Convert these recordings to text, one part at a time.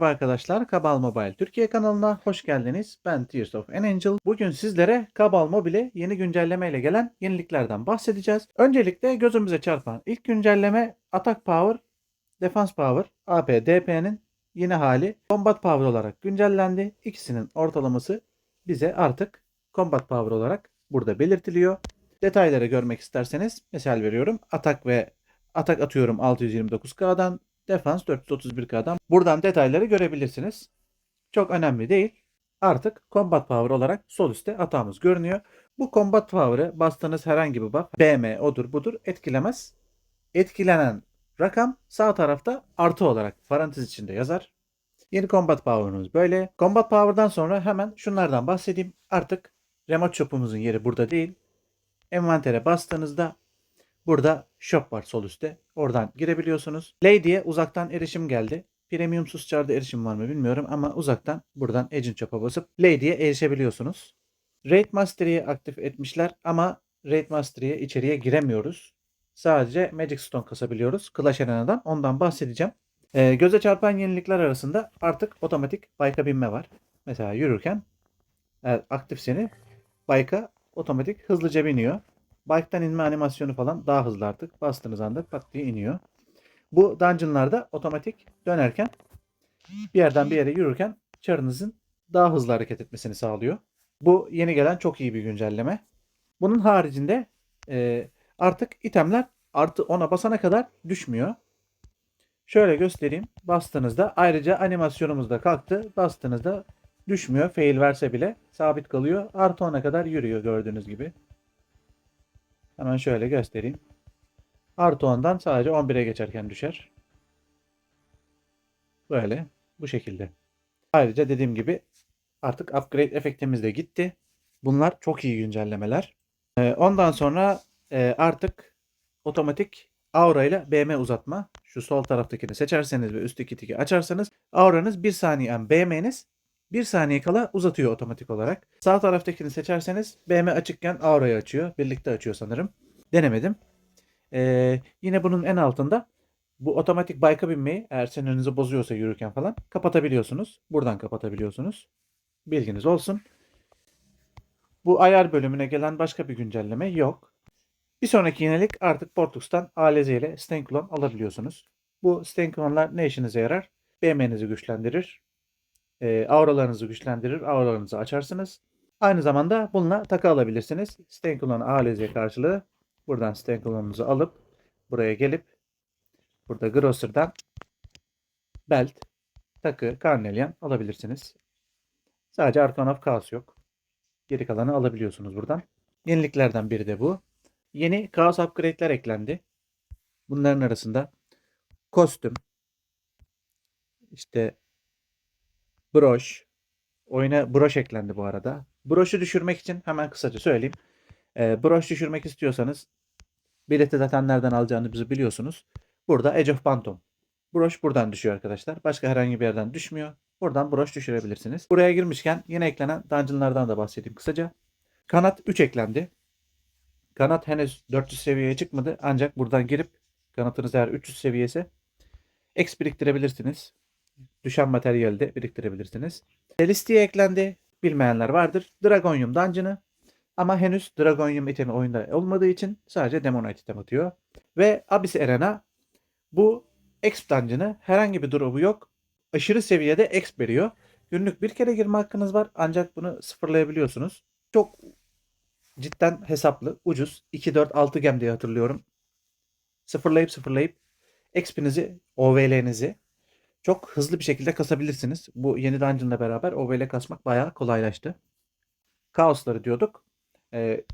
Merhaba arkadaşlar, Kabal Mobile Türkiye kanalına hoş geldiniz. Ben Tears of an Angel. Bugün sizlere Kabal Mobile yeni güncelleme ile gelen yeniliklerden bahsedeceğiz. Öncelikle gözümüze çarpan ilk güncelleme Attack Power, Defense Power, AP, DP'nin yeni hali Combat Power olarak güncellendi. İkisinin ortalaması bize artık Combat Power olarak burada belirtiliyor. Detayları görmek isterseniz misal veriyorum. Atak ve atak atıyorum 629K'dan, Defans 431K'dan. Buradan detayları görebilirsiniz. Çok önemli değil. Artık Combat Power olarak sol üstte atağımız görünüyor. Bu Combat Power'ı bastığınız herhangi bir buff BM odur budur etkilemez. Etkilenen rakam sağ tarafta artı olarak parantez içinde yazar. Yeni Combat Power'ımız böyle. Combat Power'dan sonra hemen şunlardan bahsedeyim. Artık Remote Shop'umuzun yeri burada değil. Envantere bastığınızda burada shop var sol üstte. Oradan girebiliyorsunuz. Lady'ye uzaktan erişim geldi. Premiumsuz çarda erişim var mı bilmiyorum ama uzaktan buradan Agent Shop'a basıp Lady'ye erişebiliyorsunuz. Raid Mastery'i aktif etmişler ama Raid Mastery'ye içeriye giremiyoruz. Sadece Magic Stone kasabiliyoruz. Clash Arena'dan ondan bahsedeceğim. Ee, göze çarpan yenilikler arasında artık otomatik bike'a binme var. Mesela yürürken eğer aktifseni bike'a otomatik hızlıca biniyor. Bike'dan inme animasyonu falan daha hızlı artık. Bastığınız anda pat diye iniyor. Bu dungeonlarda otomatik dönerken bir yerden bir yere yürürken çarınızın daha hızlı hareket etmesini sağlıyor. Bu yeni gelen çok iyi bir güncelleme. Bunun haricinde e, artık itemler artı 10'a basana kadar düşmüyor. Şöyle göstereyim. Bastığınızda ayrıca animasyonumuz da kalktı. Bastığınızda düşmüyor. Fail verse bile sabit kalıyor. Artı 10'a kadar yürüyor gördüğünüz gibi. Hemen şöyle göstereyim. Artı 10'dan sadece 11'e geçerken düşer. Böyle. Bu şekilde. Ayrıca dediğim gibi artık upgrade efektimiz de gitti. Bunlar çok iyi güncellemeler. Ee, ondan sonra e, artık otomatik aura ile BM uzatma. Şu sol taraftakini seçerseniz ve üstteki tiki açarsanız auranız 1 saniye BM'niz 1 saniye kala uzatıyor otomatik olarak. Sağ taraftakini seçerseniz BM açıkken aurayı açıyor. Birlikte açıyor sanırım. Denemedim. Ee, yine bunun en altında bu otomatik bike'a binmeyi eğer senin önünüzü bozuyorsa yürürken falan kapatabiliyorsunuz. Buradan kapatabiliyorsunuz. Bilginiz olsun. Bu ayar bölümüne gelen başka bir güncelleme yok. Bir sonraki yenilik artık Portux'tan ALZ ile Stenklon alabiliyorsunuz. Bu Stenklonlar ne işinize yarar? BM'nizi güçlendirir. E, auralarınızı güçlendirir. Auralarınızı açarsınız. Aynı zamanda bununla takı alabilirsiniz. Stenklon ALZ karşılığı buradan Stenklon'unuzu alıp buraya gelip burada Grosser'dan belt, takı, karnelyan alabilirsiniz. Sadece Archon of Chaos yok. Geri kalanı alabiliyorsunuz buradan. Yeniliklerden biri de bu. Yeni Chaos upgrade'ler eklendi. Bunların arasında kostüm, işte broş, oyuna broş eklendi bu arada. Broşu düşürmek için hemen kısaca söyleyeyim. E, broş düşürmek istiyorsanız bileti zaten nereden alacağınızı biliyorsunuz. Burada Edge of Phantom. Broş buradan düşüyor arkadaşlar. Başka herhangi bir yerden düşmüyor. Buradan broş düşürebilirsiniz. Buraya girmişken yine eklenen dungeonlardan da bahsedeyim kısaca. Kanat 3 eklendi. Kanat henüz 400 seviyeye çıkmadı. Ancak buradan girip kanatınız eğer 300 seviyesi X biriktirebilirsiniz. Düşen materyali de biriktirebilirsiniz. Listeye eklendi. Bilmeyenler vardır. Dragonium Dungeon'ı. Ama henüz Dragonium itemi oyunda olmadığı için sadece Demonite item atıyor. Ve Abyss Arena bu Exp Dungeon'ı herhangi bir drop'u yok. Aşırı seviyede Exp veriyor. Günlük bir kere girme hakkınız var. Ancak bunu sıfırlayabiliyorsunuz. Çok cidden hesaplı, ucuz. 2, 4, 6 gem diye hatırlıyorum. Sıfırlayıp sıfırlayıp XP'nizi, OVL'nizi çok hızlı bir şekilde kasabilirsiniz. Bu yeni dungeon'la beraber OVL kasmak bayağı kolaylaştı. Kaosları diyorduk. Ee,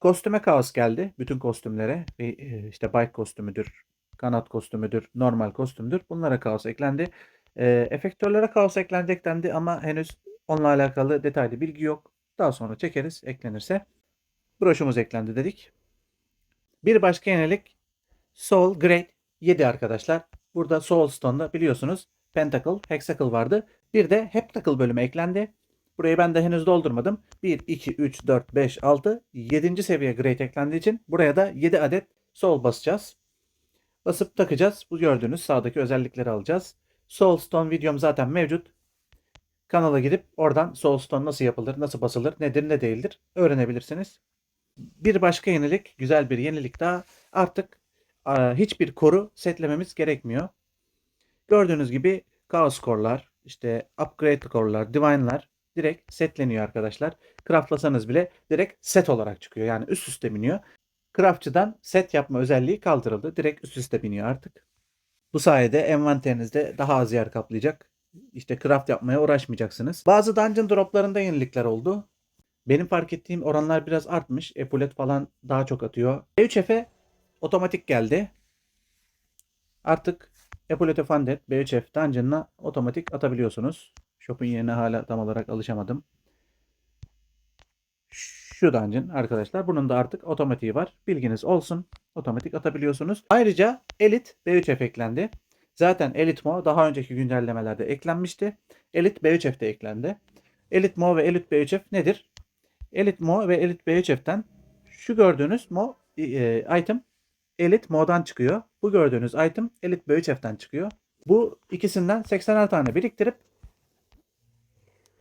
kostüme kaos geldi. Bütün kostümlere. Ve işte bike kostümüdür, kanat kostümüdür, normal kostümdür. Bunlara kaos eklendi. Ee, efektörlere kaos eklenecek dendi ama henüz onunla alakalı detaylı bilgi yok. Daha sonra çekeriz eklenirse. Broşumuz eklendi dedik. Bir başka yenilik Soul Great 7 arkadaşlar. Burada Soul Stone'da biliyorsunuz Pentacle, Hexacle vardı. Bir de Heptacle bölümü eklendi. Burayı ben de henüz doldurmadım. 1, 2, 3, 4, 5, 6, 7. seviye Great eklendiği için buraya da 7 adet Soul basacağız. Basıp takacağız. Bu gördüğünüz sağdaki özellikleri alacağız. Soulstone videom zaten mevcut. Kanala gidip oradan Soulstone nasıl yapılır, nasıl basılır, nedir, ne değildir öğrenebilirsiniz. Bir başka yenilik, güzel bir yenilik daha. Artık hiçbir koru setlememiz gerekmiyor. Gördüğünüz gibi Chaos Core'lar, işte Upgrade Core'lar, Divine'lar direkt setleniyor arkadaşlar. Craftlasanız bile direkt set olarak çıkıyor. Yani üst üste biniyor. Craftçıdan set yapma özelliği kaldırıldı. Direkt üst üste biniyor artık. Bu sayede envanterinizde daha az yer kaplayacak. İşte craft yapmaya uğraşmayacaksınız. Bazı dungeon droplarında yenilikler oldu. Benim fark ettiğim oranlar biraz artmış. Epulet falan daha çok atıyor. B3F'e otomatik geldi. Artık Epaulette Funded B3F dungeon'ına otomatik atabiliyorsunuz. Shop'un yerine hala tam olarak alışamadım. Şu dungeon arkadaşlar. Bunun da artık otomatiği var. Bilginiz olsun. Otomatik atabiliyorsunuz. Ayrıca Elite B3F eklendi. Zaten Elite Mo daha önceki güncellemelerde eklenmişti. Elite B3F de eklendi. Elite Mo ve Elite B3F nedir? Elite Mo ve Elite B3F'ten şu gördüğünüz Mo e, item Elite Mo'dan çıkıyor. Bu gördüğünüz item Elite B3F'ten çıkıyor. Bu ikisinden 80'er tane biriktirip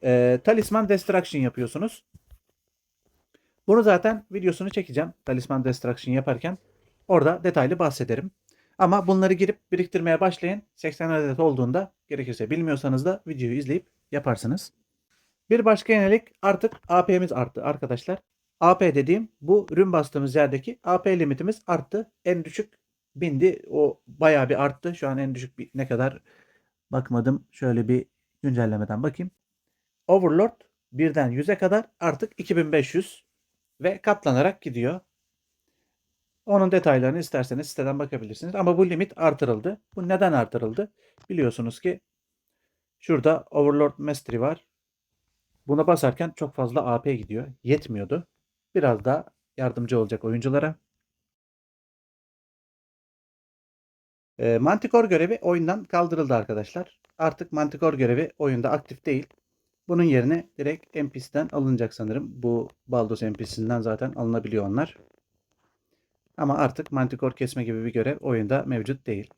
e, Talisman Destruction yapıyorsunuz. Bunu zaten videosunu çekeceğim. Talisman Destruction yaparken. Orada detaylı bahsederim. Ama bunları girip biriktirmeye başlayın. 80 adet olduğunda gerekirse bilmiyorsanız da videoyu izleyip yaparsınız. Bir başka yenilik artık AP'miz arttı arkadaşlar. AP dediğim bu ürün bastığımız yerdeki AP limitimiz arttı. En düşük bindi. O bayağı bir arttı. Şu an en düşük bir, ne kadar bakmadım. Şöyle bir güncellemeden bakayım. Overlord birden 100'e kadar artık 2500 ve katlanarak gidiyor. Onun detaylarını isterseniz siteden bakabilirsiniz. Ama bu limit artırıldı. Bu neden artırıldı? Biliyorsunuz ki şurada Overlord Mastery var. Buna basarken çok fazla AP gidiyor. Yetmiyordu. Biraz daha yardımcı olacak oyunculara. E, Manticore görevi oyundan kaldırıldı arkadaşlar. Artık Manticore görevi oyunda aktif değil. Bunun yerine direkt NPC'den alınacak sanırım. Bu Baldos NPC'sinden zaten alınabiliyor onlar. Ama artık Manticore kesme gibi bir görev oyunda mevcut değil.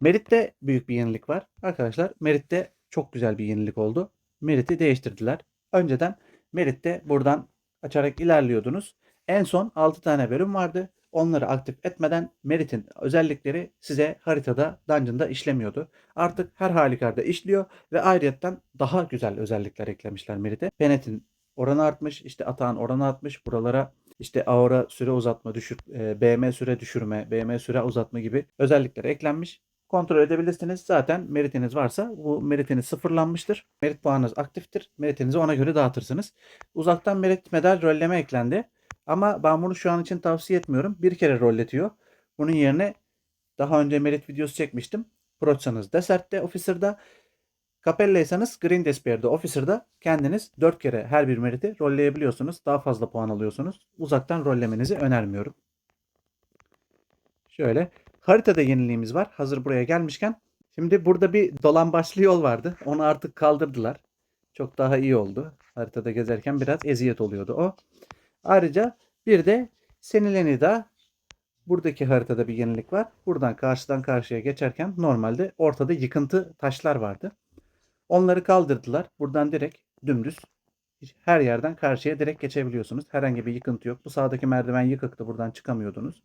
Merit'te büyük bir yenilik var. Arkadaşlar Merit'te çok güzel bir yenilik oldu. Merit'i değiştirdiler. Önceden Merit'te buradan açarak ilerliyordunuz. En son 6 tane bölüm vardı. Onları aktif etmeden Merit'in özellikleri size haritada, dungeon'da işlemiyordu. Artık her halükarda işliyor ve ayrıyetten daha güzel özellikler eklemişler Merit'e. Penet'in oranı artmış, işte atağın oranı artmış. Buralara işte aura süre uzatma, düşür, e, BM süre düşürme, BM süre uzatma gibi özellikler eklenmiş. Kontrol edebilirsiniz. Zaten meritiniz varsa bu meritiniz sıfırlanmıştır. Merit puanınız aktiftir. Meritinizi ona göre dağıtırsınız. Uzaktan merit medal rolleme eklendi. Ama ben bunu şu an için tavsiye etmiyorum. Bir kere rolletiyor. Bunun yerine daha önce merit videosu çekmiştim. Proçsanız Desert'te, Officer'da. Capella'ysanız Green Despair'de, Officer'da kendiniz 4 kere her bir meriti rolleyebiliyorsunuz. Daha fazla puan alıyorsunuz. Uzaktan rollemenizi önermiyorum. Şöyle haritada yeniliğimiz var. Hazır buraya gelmişken. Şimdi burada bir dolan başlı yol vardı. Onu artık kaldırdılar. Çok daha iyi oldu. Haritada gezerken biraz eziyet oluyordu o. Ayrıca bir de Senilenida buradaki haritada bir yenilik var. Buradan karşıdan karşıya geçerken normalde ortada yıkıntı taşlar vardı. Onları kaldırdılar. Buradan direkt dümdüz her yerden karşıya direkt geçebiliyorsunuz. Herhangi bir yıkıntı yok. Bu sağdaki merdiven yıkıktı. Buradan çıkamıyordunuz.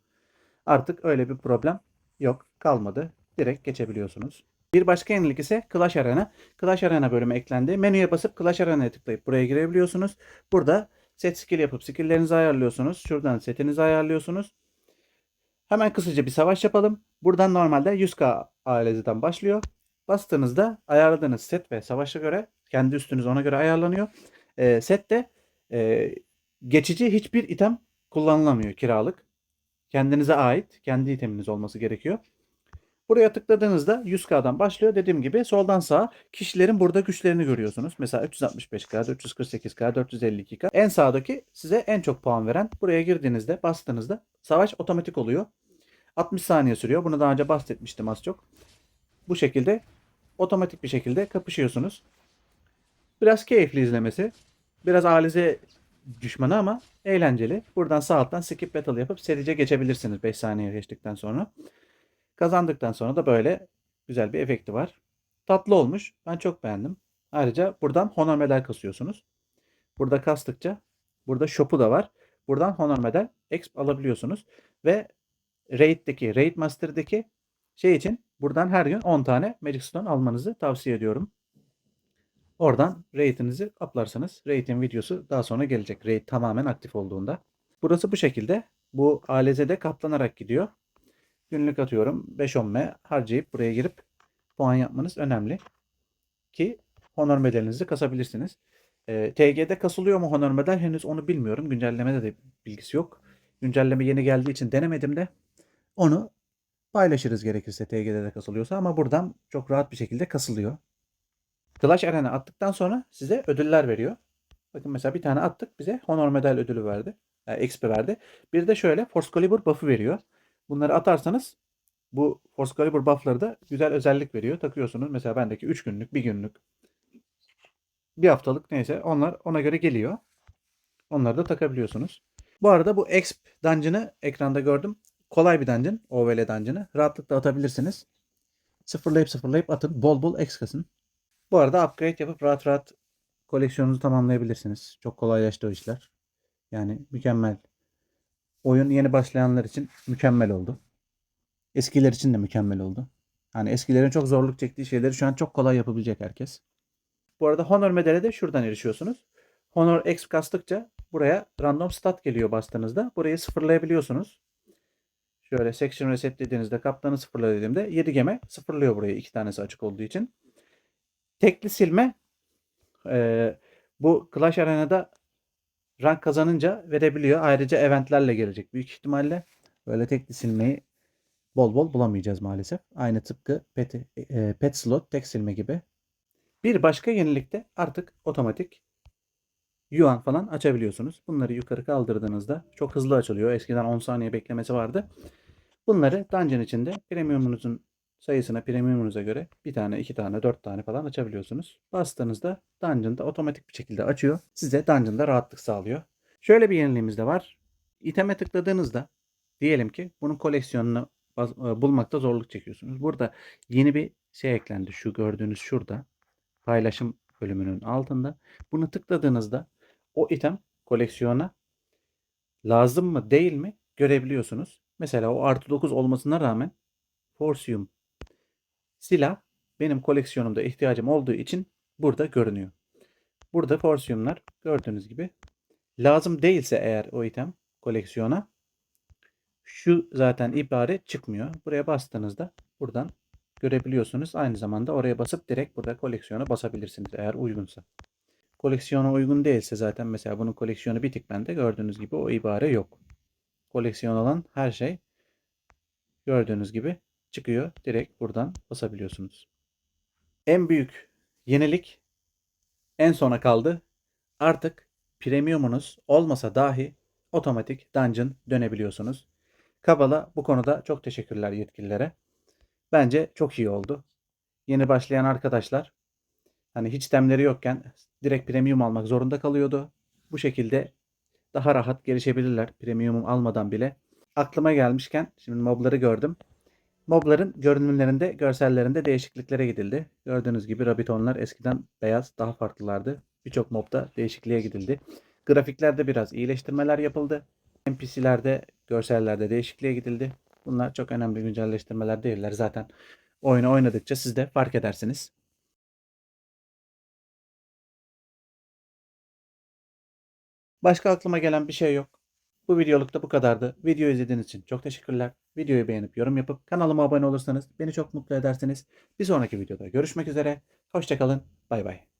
Artık öyle bir problem yok. Kalmadı. Direkt geçebiliyorsunuz. Bir başka yenilik ise Clash Arena. Clash Arena bölümü eklendi. Menüye basıp Clash Arena'ya tıklayıp buraya girebiliyorsunuz. Burada set skill yapıp skilllerinizi ayarlıyorsunuz. Şuradan setinizi ayarlıyorsunuz. Hemen kısaca bir savaş yapalım. Buradan normalde 100k aileziden başlıyor. Bastığınızda ayarladığınız set ve savaşa göre kendi üstünüz ona göre ayarlanıyor. E, sette e, geçici hiçbir item kullanılamıyor kiralık. Kendinize ait kendi iteminiz olması gerekiyor. Buraya tıkladığınızda 100K'dan başlıyor. Dediğim gibi soldan sağa kişilerin burada güçlerini görüyorsunuz. Mesela 365K, 448K, 452K. En sağdaki size en çok puan veren. Buraya girdiğinizde, bastığınızda savaş otomatik oluyor. 60 saniye sürüyor. Bunu daha önce bahsetmiştim az çok. Bu şekilde otomatik bir şekilde kapışıyorsunuz. Biraz keyifli izlemesi. Biraz alize düşmanı ama eğlenceli. Buradan sağ alttan skip battle yapıp serice geçebilirsiniz 5 saniye geçtikten sonra. Kazandıktan sonra da böyle güzel bir efekti var. Tatlı olmuş. Ben çok beğendim. Ayrıca buradan honor medal kasıyorsunuz. Burada kastıkça burada shop'u da var. Buradan honor medal exp alabiliyorsunuz. Ve Raid'deki, Raid Master'daki şey için buradan her gün 10 tane Magic Stone almanızı tavsiye ediyorum. Oradan Raid'inizi uplarsanız Raid'in videosu daha sonra gelecek. Raid tamamen aktif olduğunda. Burası bu şekilde. Bu ALZ'de kaplanarak gidiyor. Günlük atıyorum 5-10M harcayıp buraya girip puan yapmanız önemli. Ki honor medalinizi kasabilirsiniz. Ee, TG'de kasılıyor mu honor medal henüz onu bilmiyorum. Güncellemede de bilgisi yok. Güncelleme yeni geldiği için denemedim de. Onu paylaşırız gerekirse TG'de de kasılıyorsa ama buradan çok rahat bir şekilde kasılıyor. Clash Arena attıktan sonra size ödüller veriyor. Bakın mesela bir tane attık bize honor medal ödülü verdi. Yani XP verdi. Bir de şöyle Force Calibur buff'ı veriyor. Bunları atarsanız bu Force Calibur buff'ları da güzel özellik veriyor. Takıyorsunuz. Mesela bendeki 3 günlük, 1 günlük, bir haftalık neyse onlar ona göre geliyor. Onları da takabiliyorsunuz. Bu arada bu Exp dungeon'ı ekranda gördüm. Kolay bir dungeon. OVL dungeon'ı. Rahatlıkla atabilirsiniz. Sıfırlayıp sıfırlayıp atın. Bol bol X kasın. Bu arada upgrade yapıp rahat rahat koleksiyonunuzu tamamlayabilirsiniz. Çok kolaylaştı o işler. Yani mükemmel. Oyun yeni başlayanlar için mükemmel oldu. Eskiler için de mükemmel oldu. Hani eskilerin çok zorluk çektiği şeyleri şu an çok kolay yapabilecek herkes. Bu arada Honor medale de şuradan erişiyorsunuz. Honor X kastıkça buraya random stat geliyor bastığınızda. Burayı sıfırlayabiliyorsunuz. Şöyle section reset dediğinizde kaptanı sıfırla dediğimde 7 geme sıfırlıyor burayı. iki tanesi açık olduğu için. Tekli silme e, bu Clash Arena'da rank kazanınca verebiliyor. Ayrıca eventlerle gelecek büyük ihtimalle. Böyle tekli silmeyi bol bol bulamayacağız maalesef. Aynı tıpkı pet, e, pet slot tek silme gibi. Bir başka yenilikte artık otomatik yuan falan açabiliyorsunuz. Bunları yukarı kaldırdığınızda çok hızlı açılıyor. Eskiden 10 saniye beklemesi vardı. Bunları dungeon içinde premiumunuzun sayısına premiumunuza göre bir tane, iki tane, dört tane falan açabiliyorsunuz. Bastığınızda dungeon'da otomatik bir şekilde açıyor. Size dungeon'da rahatlık sağlıyor. Şöyle bir yeniliğimiz de var. İteme tıkladığınızda diyelim ki bunun koleksiyonunu e, bulmakta zorluk çekiyorsunuz. Burada yeni bir şey eklendi. Şu gördüğünüz şurada paylaşım bölümünün altında. Bunu tıkladığınızda o item koleksiyona lazım mı değil mi görebiliyorsunuz. Mesela o artı 9 olmasına rağmen Forsium silah benim koleksiyonumda ihtiyacım olduğu için burada görünüyor. Burada Forsium'lar gördüğünüz gibi lazım değilse eğer o item koleksiyona şu zaten ibare çıkmıyor. Buraya bastığınızda buradan görebiliyorsunuz. Aynı zamanda oraya basıp direkt burada koleksiyona basabilirsiniz eğer uygunsa. Koleksiyona uygun değilse zaten mesela bunun koleksiyonu bitik bende gördüğünüz gibi o ibare yok. Koleksiyon olan her şey gördüğünüz gibi çıkıyor. Direkt buradan basabiliyorsunuz. En büyük yenilik en sona kaldı. Artık premiumunuz olmasa dahi otomatik dungeon dönebiliyorsunuz. Kabala bu konuda çok teşekkürler yetkililere. Bence çok iyi oldu. Yeni başlayan arkadaşlar hani hiç temleri yokken direkt premium almak zorunda kalıyordu. Bu şekilde daha rahat gelişebilirler premium almadan bile. Aklıma gelmişken şimdi mobları gördüm. Mobların görünümlerinde, görsellerinde değişikliklere gidildi. Gördüğünüz gibi Rabbitonlar eskiden beyaz, daha farklılardı. Birçok mobda değişikliğe gidildi. Grafiklerde biraz iyileştirmeler yapıldı. NPC'lerde, görsellerde değişikliğe gidildi. Bunlar çok önemli güncelleştirmeler değiller. Zaten oyunu oynadıkça siz de fark edersiniz. Başka aklıma gelen bir şey yok. Bu videoluk da bu kadardı. Video izlediğiniz için çok teşekkürler. Videoyu beğenip yorum yapıp kanalıma abone olursanız beni çok mutlu edersiniz. Bir sonraki videoda görüşmek üzere. Hoşçakalın. Bay bay.